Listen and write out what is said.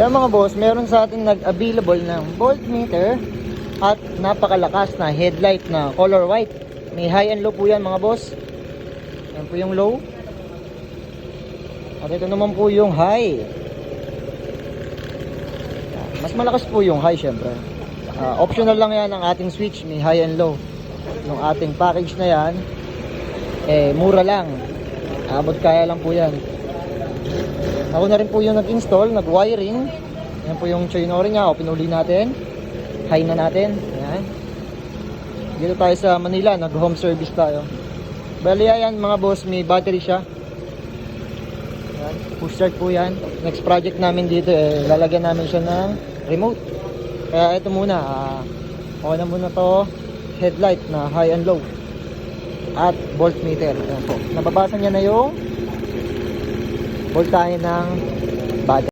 Yan mga boss, meron sa atin nag-available ng voltmeter at napakalakas na headlight na color white. May high and low po yan mga boss. Yan po yung low. At ito naman po yung high. Mas malakas po yung high syempre. Ah, optional lang yan ang ating switch, may high and low. Yung ating package na yan, eh mura lang. Abot kaya lang po yan. Ako na rin po yung nag-install, nag-wiring. Yan po yung chainoring niya. O, pinuli natin. High na natin. Ayan. Dito tayo sa Manila, nag-home service tayo. Bali yan mga boss, may battery siya. Ayan. Push start po yan. Next project namin dito, eh, lalagyan namin siya ng remote. Kaya ito muna, ah, okay na muna to headlight na high and low at voltmeter. Ayan po. Nababasa niya na yung voltahe ng